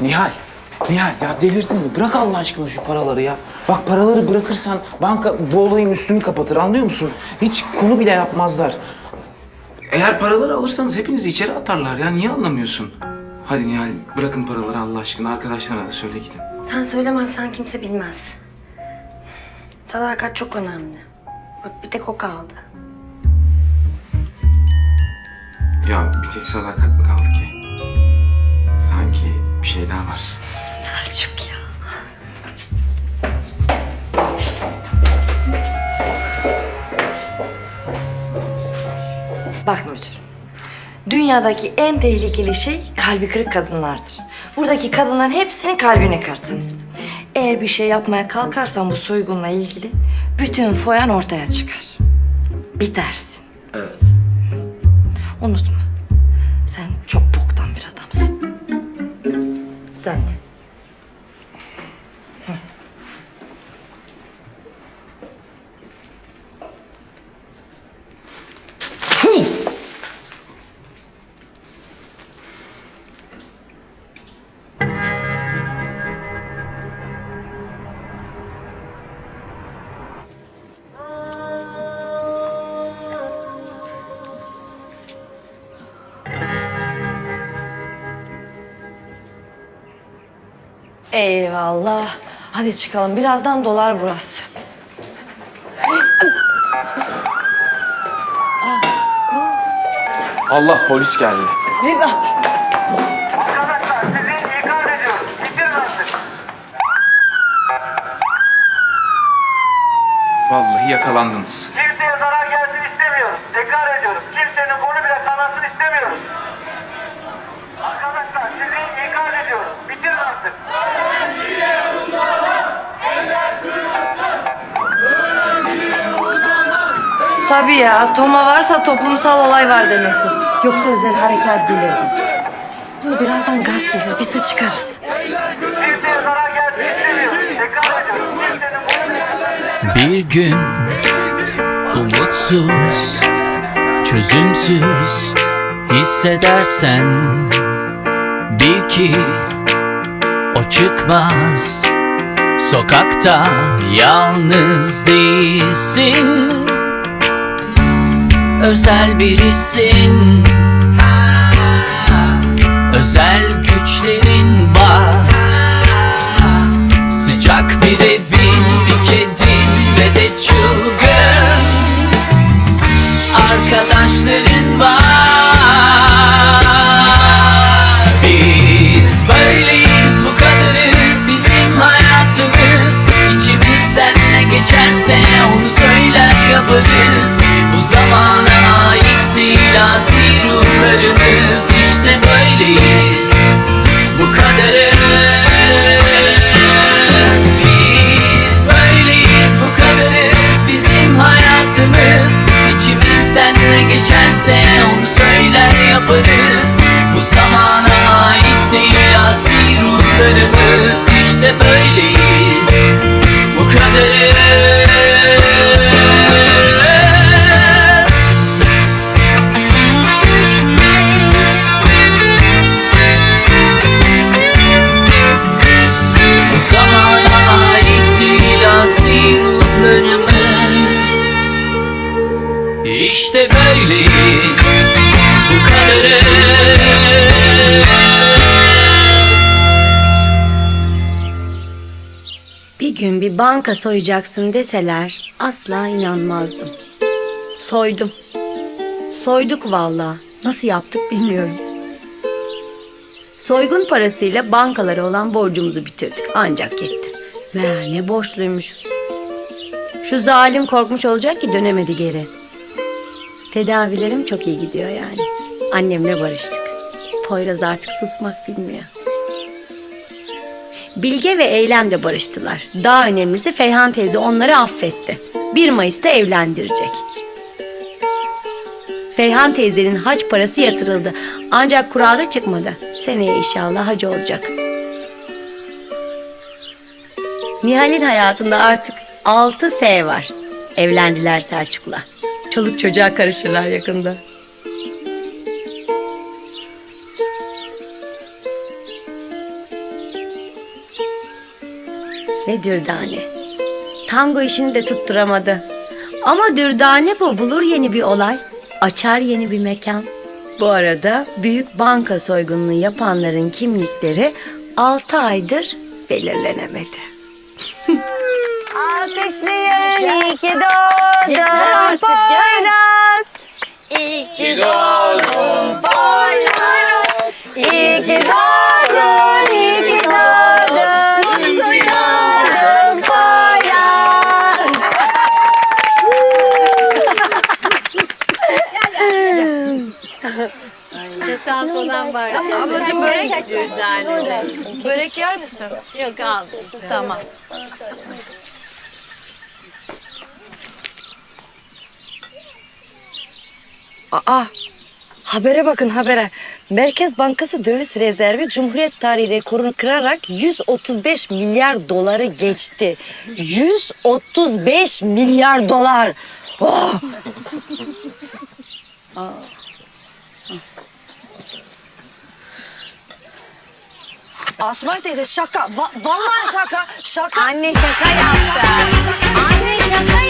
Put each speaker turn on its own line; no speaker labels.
Nihal, Nihal ya delirdin mi? Bırak Allah aşkına şu paraları ya. Bak paraları bırakırsan banka bu olayın üstünü kapatır anlıyor musun? Hiç konu bile yapmazlar. Eğer paraları alırsanız hepinizi içeri atarlar ya. Niye anlamıyorsun? Hadi Nihal bırakın paraları Allah aşkına. Arkadaşlarına da söyle gidin.
Sen söylemezsen kimse bilmez. Sadakat çok önemli. Bak bir tek o kaldı.
Ya bir tek sadakat mi kaldı ki? Bir şey daha var.
Selçuk ya. Bak müdür. Dünyadaki en tehlikeli şey kalbi kırık kadınlardır. Buradaki kadınların hepsinin kalbini kırdın. Eğer bir şey yapmaya kalkarsan bu soygunla ilgili bütün foyan ortaya çıkar. Bitersin.
Evet.
Unutma. Sen de. Eyvallah. Hadi çıkalım. Birazdan dolar burası.
Allah polis geldi.
Arkadaşlar sizi ikaz ediyorum. Artık.
Vallahi yakalandınız.
Kimseye zarar gelsin istemiyoruz. Tekrar ediyorum. Kimsenin konu bile kanasın istemiyoruz. Arkadaşlar
Tabii ya. Toma varsa toplumsal olay var demektir. Yoksa özel harekat gelirdi. Bunu birazdan gaz gelir. Biz de çıkarız.
Bir gün umutsuz, çözümsüz hissedersen bil ki o çıkmaz. Sokakta yalnız değilsin. Özel birisin. Özel güçlerin var. Sıcak bir evin, bir kedin ve de çılgın Arkadaşların geçerse onu söyler yaparız. Bu zamana ait değil asi ruhlarımız. İşte böyleyiz
gün bir banka soyacaksın deseler asla inanmazdım. Soydum. Soyduk vallahi. Nasıl yaptık bilmiyorum. Soygun parasıyla bankalara olan borcumuzu bitirdik. Ancak yetti. Meğer ne borçluymuşuz. Şu zalim korkmuş olacak ki dönemedi geri. Tedavilerim çok iyi gidiyor yani. Annemle barıştık. Poyraz artık susmak bilmiyor. Bilge ve Eylem de barıştılar. Daha önemlisi Feyhan teyze onları affetti. 1 Mayıs'ta evlendirecek. Feyhan teyzenin hac parası yatırıldı. Ancak kurada çıkmadı. Seneye inşallah hacı olacak. Nihal'in hayatında artık 6 S var. Evlendiler Selçuk'la. Çoluk çocuğa karışırlar yakında. Ve Dürdane. Tango işini de tutturamadı. Ama Dürdane bu bulur yeni bir olay, açar yeni bir mekan. Bu arada büyük banka soygununu yapanların kimlikleri 6 aydır belirlenemedi. Alkışlayın iyi ki doğdun Poyraz. İyi ki doğdun Poyraz. İyi ki doğdun, iyi ki doğdun. Mutlu yıllar Poyraz.
Ablacığım börek. Börek yer misin?
Yok al. Tamam.
Aa, habere bakın habere. Merkez Bankası döviz rezervi Cumhuriyet tarihi rekorunu kırarak 135 milyar doları geçti. 135 milyar dolar. Oh! Asuman teyze şaka. Va- vallahi şaka. Şaka.
Anne şaka yaptı. Anne şaka